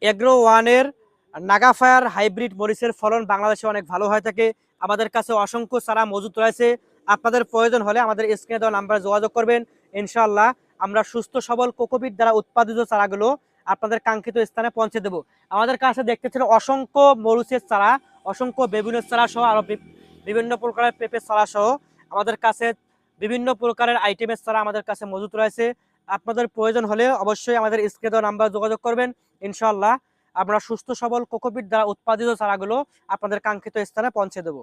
Agro ওয়ানের নাগাফায়ার hybrid মরিচের ফলন বাংলাদেশে অনেক ভালো হয়ে থাকে। আমাদের কাছে অসংখ্য চারা মজুত রয়েছে। আপনাদের প্রয়োজন হলে আমাদের স্ক্রিনে দেওয়া নাম্বারে যোগাযোগ করবেন। ইনশাআল্লাহ আমরা সুস্থ, সবল কোকোপিট দ্বারা উৎপাদিত চারাগুলো আপনাদের কাঙ্ক্ষিত স্থানে পৌঁছে দেব। আমাদের কাছে দেখতেছেন অসংখ্য মরুচের চারা, অসংখ্য বেগুনের চারা সহ আরও বি- বিভিন্ন প্রকারের পেঁপের চারা সহ আমাদের কাছে বিভিন্ন প্রকারের আইটেমের চারা আমাদের কাছে মজুত রয়েছে। আপনাদের প্রয়োজন হলে অবশ্যই আমাদের স্ক্রিনে দেওয়া নাম্বার যোগাযোগ করবেন। ইনশাআল্লাহ আমরা সুস্থ সবল কোকোপিট দ্বারা উৎপাদিত চারাগুলো আপনাদের কাঙ্ক্ষিত স্থানে পৌঁছে দেবো।